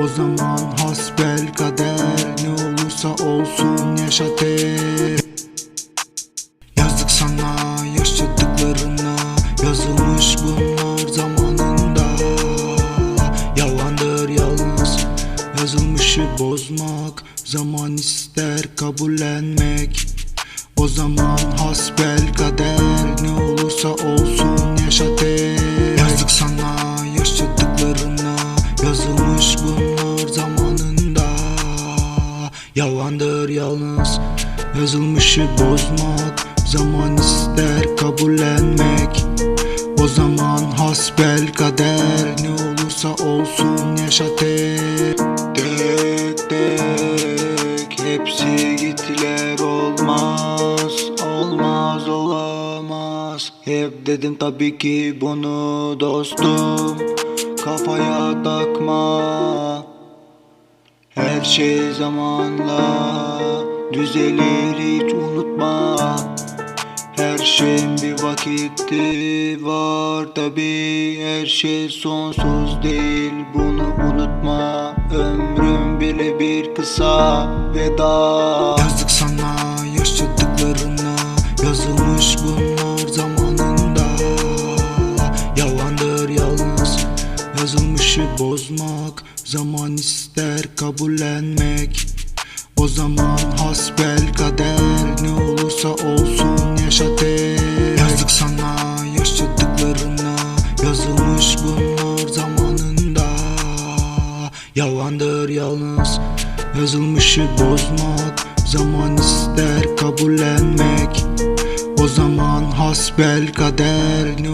O zaman hasbel kader Ne olursa olsun yaşa de Yazık sana yaşadıklarına Yazılmış bunlar zamanında. Yalandır yalnız Yazılmışı bozmak Zaman ister kabullenmek. O zaman hasbel kader Ne olursa olsun Yalandır yalnız Yazılmışı bozmak Zaman ister kabullenmek. O zaman hasbel kader Ne olursa olsun yaşa tek Tek tek. Hepsi gittiler olmaz Olmaz olamaz. Hep dedim tabii ki bunu dostum Kafaya takma her şey zamanla düzelir hiç unutma. Her şeyin bir vakiti var tabi Her şey sonsuz değil bunu unutma. Ömrüm bile bir kısa veda. Yazık sana bozmak Zaman ister kabullenmek. O zaman hasbel kader Ne olursa olsun yaşa de Yazık sana yaşadıklarına Yazılmış bunlar zamanında. Yalandır yalnız Yazılmışı bozmak Zaman ister kabullenmek. O zaman hasbel kader Ne